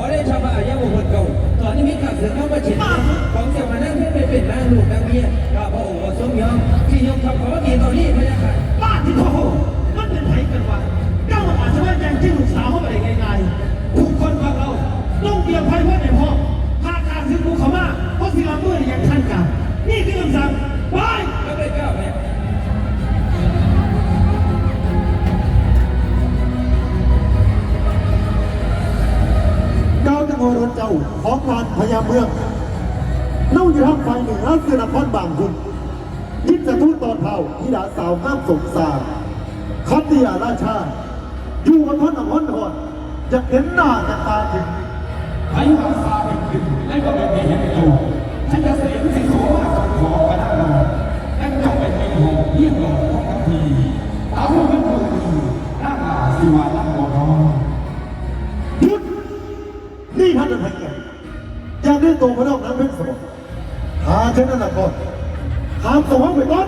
อได้ชาวบ้านยาวงคนเก่าตอนนี้มีข่าวเสือเข้ามาเฉียดของเสี่ยวมานั่งเพื่อไปเป็นนางลูกนางเมียข้าพระองค์ทรงยอมที่ยกทัพเขาว่าดีตอนนี้พระยาค่ะบ้าที่โตมันเป็นไทยกันวะเจ้าอาจจะว่าแจ้งที่ลูกสาวเข้าไปได้ง่ายๆ เจ้าของการพญาเมืองเล่าอยู่ทางฝ่ายเหนือคือนครบางคุณยิบจะทูตตอนเท่าที่ดาสาวห้ามสงสารคัตติยาราชา อยู่กับนพ้นอำพ้นหอนจะเห็นหน้ากันตาถึงไอ้ภาษาเป็นขึ้นและก็เป็นเห็นอยู่ฉันจะเสียงสิโสมาสนขอพนักงาและเจ้าเป็นมีโหเยี่ยมหลอกของทันทีตามมันคงดีด้านหน้าตาสิวาลัง ตัวพระนอกนั้นเป็นสมองหาเช่นนั้นละก่อนถามสมองไปก่อน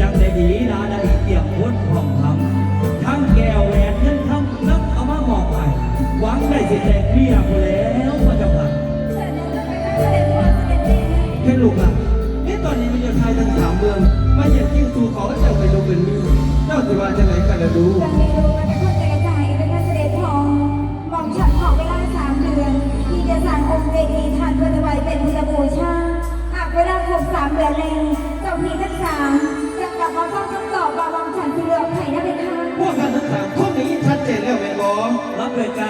จังได้ดีลาได้เกี่ยวพ้นของทำทั้งแก้วแหวนเงินคำนักเอามาหมอกไปหวังได้สิแต่เมียผู้แล้วพระเจ้าค่ะแค่ลูกอะเอ๊ะตอนนี้มันจะทายทั้งสามเมืองมาเหยียบยิ่งสู่ขอเจ้าไปลงเป็นมือเจ้าสิว่าจะไหนกันละดู นี้ชัดเจ